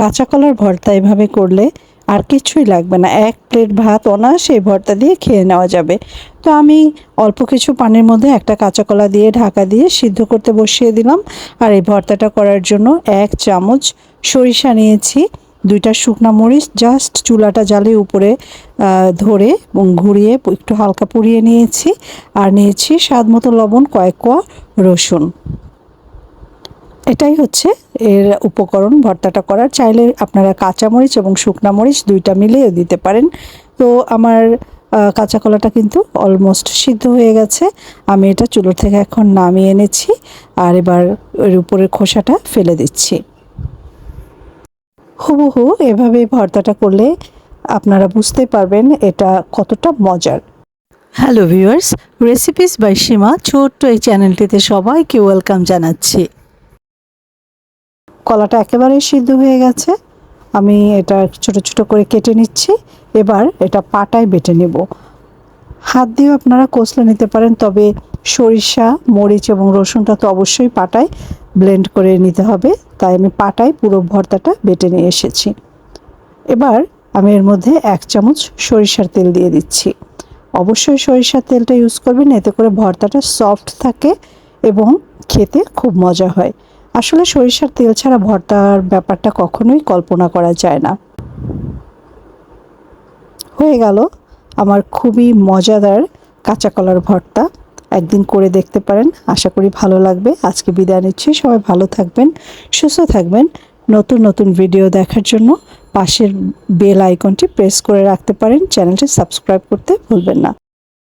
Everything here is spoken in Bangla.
কাঁচা কলার ভর্তা এভাবে করলে আর কিছুই লাগবে না। এক প্লেট ভাত অনায়াসে ভর্তা দিয়ে খেয়ে নেওয়া যাবে। তো আমি অল্প কিছু পানির মধ্যে একটা কাঁচা কলা দিয়ে ঢাকা দিয়ে সিদ্ধ করতে বসিয়ে দিলাম। আর এই ভর্তাটা করার জন্য এক চামচ সরিষা নিয়েছি, দুইটা শুকনা মরিচ, জাস্ট চুলাটা জ্বালিয়ে উপরে ধরে ঘুরিয়ে একটু হালকা পুড়িয়ে নিয়েছি। আর নিয়েছি স্বাদ মতো লবণ, কয়েক কোয়া রসুন। এটাই হচ্ছে এর উপকরণ ভর্তাটা করার। চাইলে আপনারা কাঁচামরিচ এবং শুকনা মরিচ দুইটা মিলিয়েও দিতে পারেন। তো আমার কাঁচা কলাটা কিন্তু অলমোস্ট সিদ্ধ হয়ে গেছে। আমি এটা চুলো থেকে এখন নামিয়ে এনেছি আর এবার এর উপরের খোসাটা ফেলে দিচ্ছি। হুবহু এভাবে ভর্তাটা করলে আপনারা বুঝতে পারবেন এটা কতটা মজার। Hello viewers, recipes by Seema, ছোট্ট এই চ্যানেলটিতে সবাইকে ওয়েলকাম জানাচ্ছি। কলাটা একেবারেই সিদ্ধ হয়ে গেছে। আমি এটা ছোট ছোট করে কেটে নিচ্ছি। এবার এটা পাটায় বেটে নেব। হাত দিয়েও আপনারা কষলে নিতে পারেন, তবে সরিষা, মরিচ এবং রসুনটা তো অবশ্যই পাটায় ব্লেন্ড করে নিতে হবে। তাই আমি পাটায় পুরো ভর্তাটা বেটে নিয়ে এসেছি। এবার আমি এর মধ্যে এক চামচ সরিষার তেল দিয়ে দিচ্ছি। অবশ্যই সরিষার তেলটা ইউজ করবেন, এতে করে ভর্তাটা সফট থাকে এবং খেতে খুব মজা হয়। আসলে সরিষার তেল ছাড়া ভর্তার ব্যাপারটা কখনোই কল্পনা করা যায় না। হয়ে গেল আমার খুবই মজাদার কাঁচা কলার ভর্তা। একদিন করে দেখতে পারেন, আশা করি ভালো লাগবে। আজকে বিদায় নিচ্ছি, সবাই ভালো থাকবেন, সুস্থ থাকবেন। নতুন নতুন ভিডিও দেখার জন্য পাশের বেল আইকনটি প্রেস করে রাখতে পারেন। চ্যানেলটি সাবস্ক্রাইব করতে ভুলবেন না।